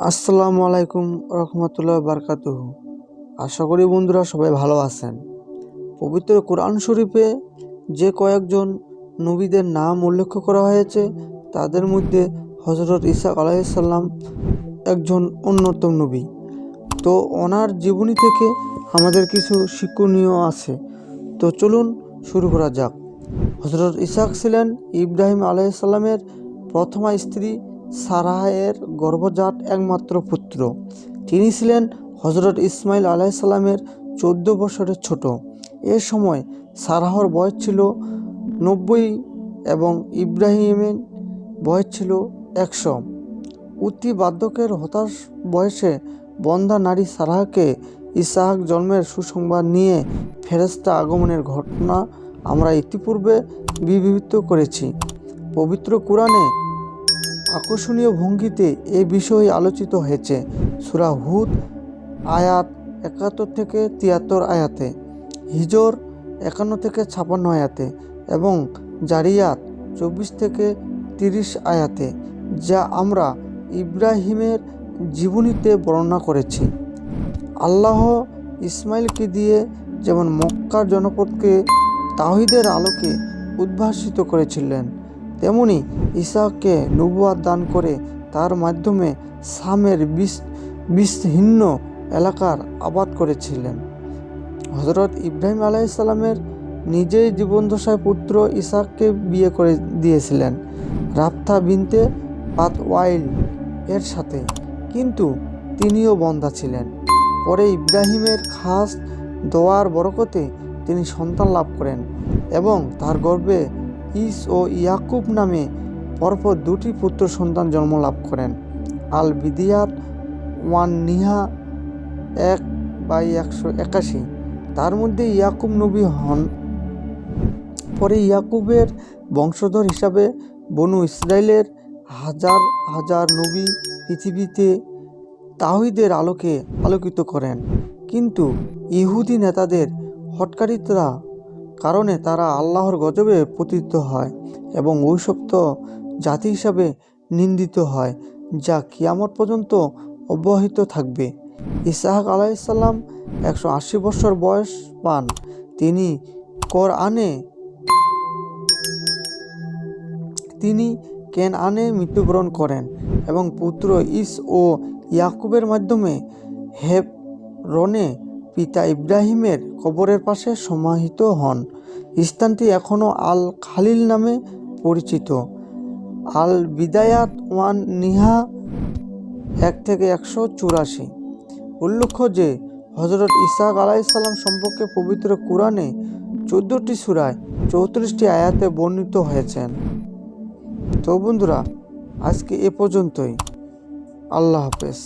আসসালামু আলাইকুম রহমতুল্লাহ বারকাতুহু। আশা করি বন্ধুরা সবাই ভালো আছেন। পবিত্র কোরআন শরীফে যে কয়েকজন নবীদের নাম উল্লেখ করা হয়েছে, তাদের মধ্যে হজরত ইসাক আলাইসাল্লাম একজন অন্যতম নবী। তো ওনার জীবনী থেকে আমাদের কিছু শিক্ষণীয় আছে। তো চলুন শুরু করা যাক। হজরত ইসাক ছিলেন ইব্রাহিম আলাইসাল্লামের প্রথমা স্ত্রী সারাহের গর্ভজাত একমাত্র পুত্র। তিনি ছিলেন হজরত ইসমাইল আলাইসাল্লামের চোদ্দ বছরের ছোট। এ সময় সারাহর বয়স ছিল নব্বই এবং ইব্রাহিমের বয়স ছিল একশো। অতি বার্ধক্যের হতাশ বয়সে বন্ধা নারী সারাহকে ইসাহাক জন্মের সুসংবাদ নিয়ে ফেরেস্তা আগমনের ঘটনা আমরা ইতিপূর্বে বিবৃত করেছি। পবিত্র কোরআনে আকর্ষণীয় ভঙ্গিতে এ বিষয়ে আলোচিত হয়েছে। সুরা হুদ, আয়াত একাত্তর থেকে তিয়াত্তর আয়াতে, হিজর একান্ন থেকে ছাপান্ন আয়াতে এবং জারিয়াত চব্বিশ থেকে তিরিশ আয়াতে, যা আমরা ইব্রাহিমের জীবনীতে বর্ণনা করেছি। আল্লাহ ইসমাইলকে দিয়ে যেমন মক্কার জনপদকে তাহিদের আলোকে উদ্ভাসিত করেছিলেন তেমনি ইসাককে নবুয়াদ দান করে তার মাধ্যমে সামের বিষ বিষহীন্য এলাকার আবাদ করেছিলেন। হজরত ইব্রাহিম আলাইসাল্লামের নিজেই জীবনদশায় পুত্র ইসাককে বিয়ে করে দিয়েছিলেন রাপ্তা বিনতে পাত ওয়াইল এর সাথে। কিন্তু তিনিও বন্ধা ছিলেন। পরে ইব্রাহিমের খাস দোয়ার বরকতে তিনি সন্তান লাভ করেন এবং তার গর্ভে ইস ও ইয়াকুব নামে পরপর দুটি পুত্র সন্তান জন্ম লাভ করেন। আল বিদিয়াত ওয়ান নিহা এক বাই একশো একাশি। তার মধ্যে ইয়াকুব নবী হন। পরে ইয়াকুবের বংশধর হিসাবে বনু ইসরায়েলের হাজার হাজার নবী পৃথিবীতে তাহিদের আলোকে আলোকিত করেন। কিন্তু ইহুদি নেতাদের হটকারিতরা কারণে তারা আল্লাহর গজবে পতিত হয় এবং ঐসপ্ত জাতি হিসাবে নিন্দিত হয়, যা কিয়ামত পর্যন্ত অব্যাহত থাকবে। ইসাহাক আলাইসাল্লাম একশো আশি বছর বয়স পান। তিনি কর আনে তিনি কেন আনে মৃত্যুবরণ করেন এবং পুত্র ইস ও ইয়াকুবের মাধ্যমে হেব রনে পিতা ইব্রাহিমের কবরের পাশে সমাহিত হন। স্থানটি এখনও আল খালিল নামে পরিচিত। আল বিদায়াত ওয়ান নিহা এক থেকে একশো চুরাশি। উল্লেখ্য যে হজরত ইসাক আলাইসাল্লাম সম্পর্কে পবিত্র কোরআনে চোদ্দোটি সুরায় চৌত্রিশটি আয়াতে বর্ণিত হয়েছেন। তো বন্ধুরা, আজকে এ পর্যন্তই। আল্লাহ হাফেজ।